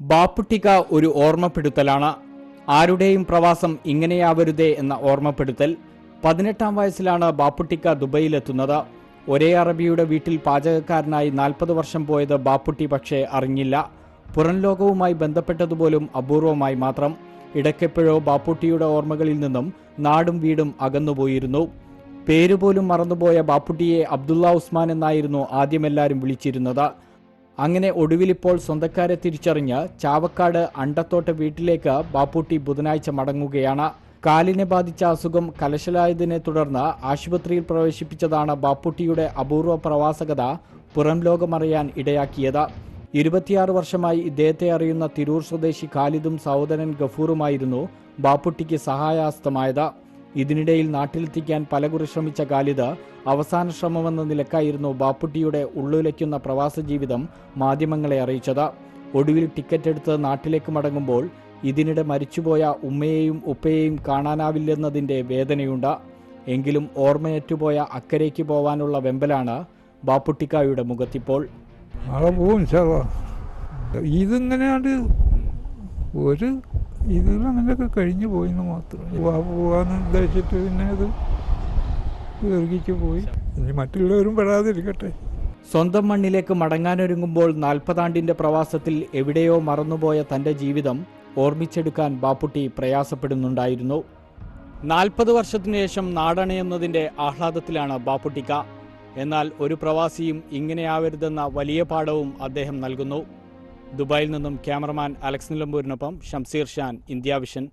ബാപ്പുട്ടിക ഒരു ഓർമ്മപ്പെടുത്തലാണ്. ആരുടെയും പ്രവാസം ഇങ്ങനെയാവരുതേ എന്ന ഓർമ്മപ്പെടുത്തൽ. പതിനെട്ടാം വയസ്സിലാണ് ബാപ്പുട്ടിക്ക ദുബൈയിലെത്തുന്നത്. ഒരേ അറബിയുടെ വീട്ടിൽ പാചകക്കാരനായി നാൽപ്പത് വർഷം പോയത് ബാപ്പുട്ടി പക്ഷേ അറിഞ്ഞില്ല. പുറം ലോകവുമായി ബന്ധപ്പെട്ടതുപോലും അപൂർവമായി മാത്രം. ഇടയ്ക്കെപ്പോഴോ ബാപ്പുട്ടിയുടെ ഓർമ്മകളിൽ നിന്നും നാടും വീടും അകന്നുപോയിരുന്നു. പേരുപോലും മറന്നുപോയ ബാപ്പുട്ടിയെ അബ്ദുള്ള ഉസ്മാൻ എന്നായിരുന്നു ആദ്യമെല്ലാവരും വിളിച്ചിരുന്നത്. അങ്ങനെ ഒടുവിലിപ്പോൾ സ്വന്തക്കാരെ തിരിച്ചറിഞ്ഞ് ചാവക്കാട് അണ്ടത്തോട്ട് വീട്ടിലേക്ക് ബാപ്പുട്ടി ബുധനാഴ്ച മടങ്ങുകയാണ്. കാലിനെ ബാധിച്ച അസുഖം കലശലായതിനെ തുടർന്ന് ആശുപത്രിയിൽ പ്രവേശിപ്പിച്ചതാണ് ബാപ്പുട്ടിയുടെ അപൂർവ പ്രവാസകത പുറം ലോകമറിയാൻ ഇടയാക്കിയത്. ഇരുപത്തിയാറ് വർഷമായി ഇദ്ദേഹത്തെ അറിയുന്ന തിരൂർ സ്വദേശി ഖാലിദും സഹോദരൻ ഗഫൂറുമായിരുന്നു ബാപ്പുട്ടിക്ക് സഹായാസ്തമായത്. ഇതിനിടയിൽ നാട്ടിലെത്തിക്കാൻ പലകുറി ശ്രമിച്ച ഖാലിദ് അവസാന ശ്രമമെന്ന നിലക്കായിരുന്നു ബാപ്പുട്ടിയുടെ ഉള്ളുലയ്ക്കുന്ന പ്രവാസ ജീവിതം മാധ്യമങ്ങളെ അറിയിച്ചത്. ഒടുവിൽ ടിക്കറ്റ് എടുത്ത് നാട്ടിലേക്ക് മടങ്ങുമ്പോൾ ഇതിനിടെ മരിച്ചുപോയ ഉമ്മയെയും ഉപ്പയെയും കാണാനാവില്ലെന്നതിന്റെ വേദനയുണ്ട്. എങ്കിലും ഓർമ്മയറ്റുപോയ അക്കരയ്ക്ക് പോവാനുള്ള വെമ്പലാണ് ബാപ്പുട്ടിക്കായുടെ മുഖത്തിപ്പോൾ. നാളെ ഇതിങ്ങനെയാണ്ട് ഒരു ഇതിൽ അങ്ങനെയൊക്കെ കഴിഞ്ഞു പോയെന്ന് മാത്രം. പോവാ പോവാന്ന് ഉദ്ദേശിച്ചിട്ട് പിന്നെ അത് ദീർഘിച്ച് പോയി. ഇനി മറ്റുള്ളവരും പെടാതിരിക്കട്ടെ. സ്വന്തം മണ്ണിലേക്ക് മടങ്ങാനൊരുങ്ങുമ്പോൾ നാൽപ്പതാണ്ടിന്റെ പ്രവാസത്തിൽ എവിടെയോ മറന്നുപോയ തന്റെ ജീവിതം ഓർമ്മിച്ചെടുക്കാൻ ബാപ്പുട്ടി പ്രയാസപ്പെടുന്നുണ്ടായിരുന്നു. നാൽപ്പത് വർഷത്തിനു ശേഷം നാടണയുന്നതിന്റെ ആഹ്ലാദത്തിലാണ് ബാപ്പുട്ടിക്ക. എന്നാൽ ഒരു പ്രവാസിയും ഇങ്ങനെയാവരുതെന്ന വലിയ പാഠവും അദ്ദേഹം നൽകുന്നു. ദുബായിൽ നിന്നും ക്യാമറമാൻ അലക്സ് നിലമ്പൂരിനൊപ്പം ഷംസീർ ഷാൻ ഇന്ത്യ വിഷൻ.